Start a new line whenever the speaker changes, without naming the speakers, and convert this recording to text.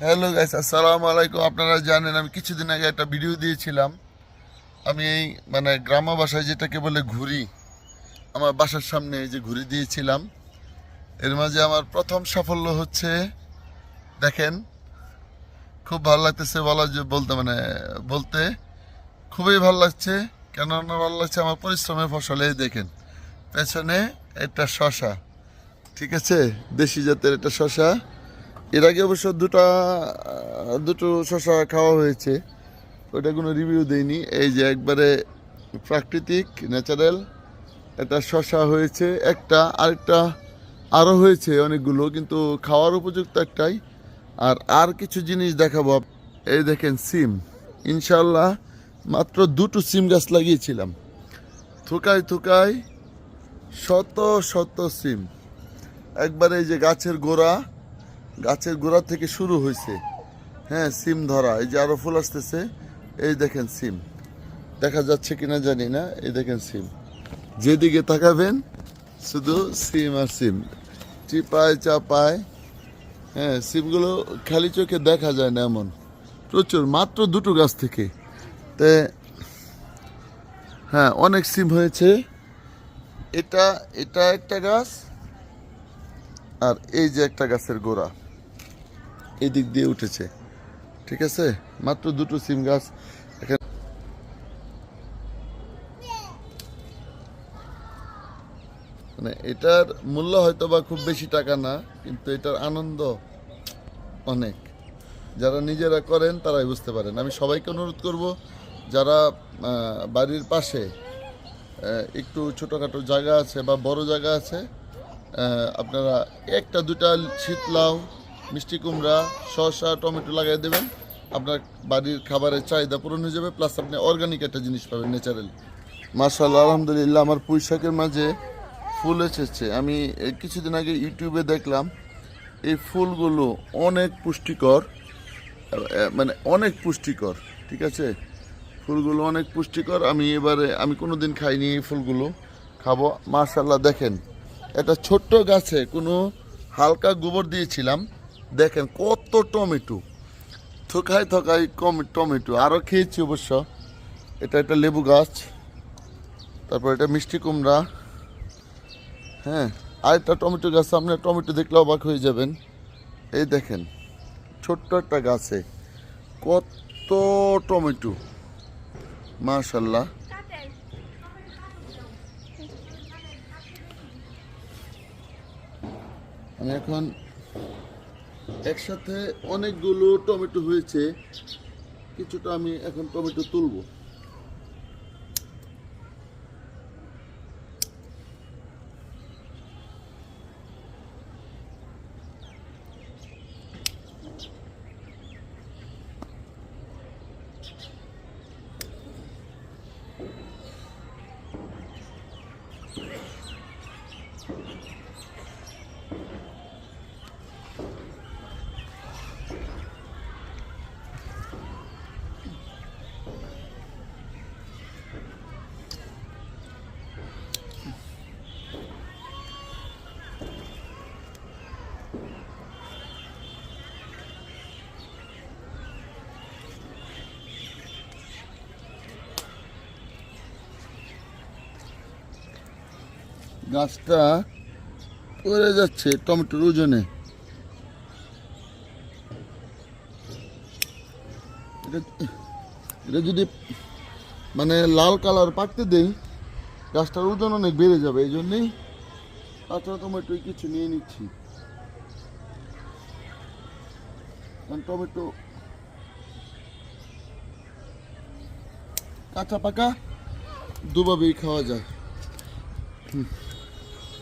Hello guys, আসসালামু আলাইকুম। আপনারা জানেন, আমি কিছুদিন আগে একটা ভিডিও দিয়েছিলাম। আমি এই মানে গ্রাম্য ভাষায় যেটাকে বলে ঘুরি আমার বাসার সামনে যে ঘুড়ি দিয়েছিলাম। এর মাঝে আমার প্রথম সাফল্য হচ্ছে, দেখেন, খুব ভালো লাগতেছে বলা যে বলতে মানে বলতে খুবই ভালো লাগছে। কেননা ভালো লাগছে আমার পরিশ্রমের ফসলে, এই দেখেন, পেছনে একটা শশা, ঠিক আছে? দেশি জাতের একটা শশা। এর আগে অবশ্য দুটা দুটো শশা খাওয়া হয়েছে। ওটা কোনো রিভিউ দেয়নি এই যে একবারে প্রাকৃতিক ন্যাচারাল একটা শশা হয়েছে। একটা, আরেকটা আরও হয়েছে অনেকগুলো, কিন্তু খাওয়ার উপযুক্ত একটাই। আর আর কিছু জিনিস দেখাবো এই দেখেন সিম। ইনশাল্লাহ মাত্র দুটো সিম গাছ লাগিয়েছিলাম। থুকায় থুকায় শত শত সিম। একবারে এই যে গাছের গোড়া গাছের গোড়া থেকে শুরু হয়েছে হ্যাঁ সিম ধরা, এই যে আরও ফুল আসতেছে, এই দেখেন সিম। দেখা যাচ্ছে কিনা জানি না, এই দেখেন সিম। যেদিকে তাকাবেন, শুধু সিম আর সিম। চিপায় চাপায় হ্যাঁ সিমগুলো খালি চোখে দেখা যায় না এমন। প্রচুর, মাত্র দুটো গাছ থেকে। তে হ্যাঁ অনেক সিম হয়েছে। এটা এটা একটা গাছ, আর এই যে একটা গাছের গোড়া। এই দিক দিয়ে উঠেছে। ঠিক আছে? মাত্র দুটো সিম গাছ। এখানে মানে এটার মূল্য হয়তো বা খুব বেশি টাকা না, কিন্তু এটার আনন্দ অনেক। যারা নিজেরা করেন, তারাই বুঝতে পারেন। আমি সবাইকে অনুরোধ করব, যারা বাড়ির পাশে একটু ছোটোখাটো জায়গা আছে বা বড় জায়গা আছে আপনারা একটা, দুটা শীতলাও মিষ্টি কুমড়া, শসা, টমেটো লাগিয়ে দেবেন। আপনার বাড়ির খাবারের চাহিদা পূরণ হয়ে যাবে প্লাস আপনি অর্গানিক একটা জিনিস পাবেন ন্যাচারাল মার্শাল্লাহ আলহামদুলিল্লাহ, আমার পুঁই শাকের মাঝে ফুল এসেছে। আমি কিছুদিন আগে ইউটিউবে দেখলাম, এই ফুলগুলো অনেক পুষ্টিকর মানে অনেক পুষ্টিকর, ঠিক আছে? ফুলগুলো অনেক পুষ্টিকর, আমি এবারে, আমি কোনো দিন খাইনি এই ফুলগুলো, খাব। মার্শাল্লাহ দেখেন একটা ছোট্ট গাছে কোনো হালকা গোবর দিয়েছিলাম দেখেন কত টমেটো। থোকায় থোকায় কম টমেটো। আরও খেয়েছি অবশ্য। এটা একটা লেবু গাছ। তারপর এটা মিষ্টি কুমড়া। হ্যাঁ আর একটা টমেটো গাছ। সামনে টমেটো দেখলে অবাক হয়ে যাবেন। এই দেখেন, ছোট্ট একটা গাছে। কত টমেটো। মাশাল্লাহ। আমি এখন একসাথে অনেকগুলো টমেটো হয়েছে কিছুটা আমি এখন টমেটো তুলবো। গাছটা পড়ে যাচ্ছে, টমেটোর ওজনে। এটা- যদি মানে লাল কালার পাকতে দেই, গাছটার ওজন অনেক বেড়ে যাবে, এই জন্যেই কাঁচা টমেটো কিছু নিয়ে নিচ্ছি। কারণ টমেটো কাঁচা পাকা, দুভাবেই খাওয়া যায়। হুম।